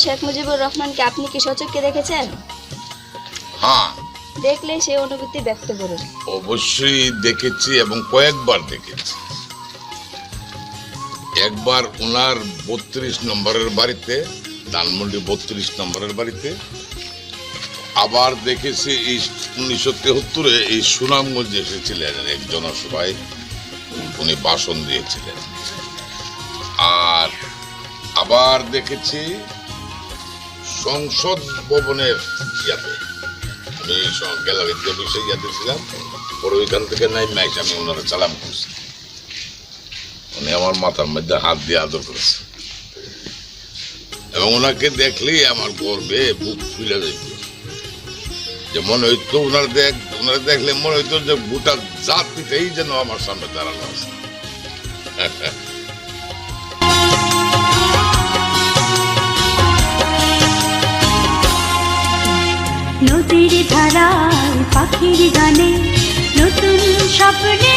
শেখ মুজিবুর রহমানকে আপনি কি সচক্ষে দেখেছেন? হ্যাঁ। দেখলে সেই অনুভূতি ব্যক্ত করুন। অবশ্যই দেখেছি এবং কয়েকবার দেখেছি। একবার ওনার বত্রিশ নম্বরের বাড়িতে ধানমন্ডি বত্রিশ নম্বরের বাড়িতে। আবার দেখেছি এই উনিশশো তেহত্তরে এই সুনামগঞ্জে এসেছিলেন এক জনসভায়। উনি ভাষণ দিয়েছিলেন। আবার দেখেছি সংসদ ভবনের ইয়াতে। আমি গ্যালারিতে বসে ইয়াতে ছিলাম, পরে ওইখান থেকে নাই ম্যাচ আমি ওনারা চালাম করছি। উনি আমার মাথার মধ্যে হাত দিয়ে আদর করেছে। এবং ওনাকে দেখলেই আমার গর্বে বুক ফুলে যেত যে মনে হইতো ওনার দেখ, ওনারা দেখলে মনে হইতো যে গোটা জাতিতেই যেন আমার সামনে দাঁড়ানো আছে। নদীর ধারায় পাখির গানে নতুন স্বপ্নে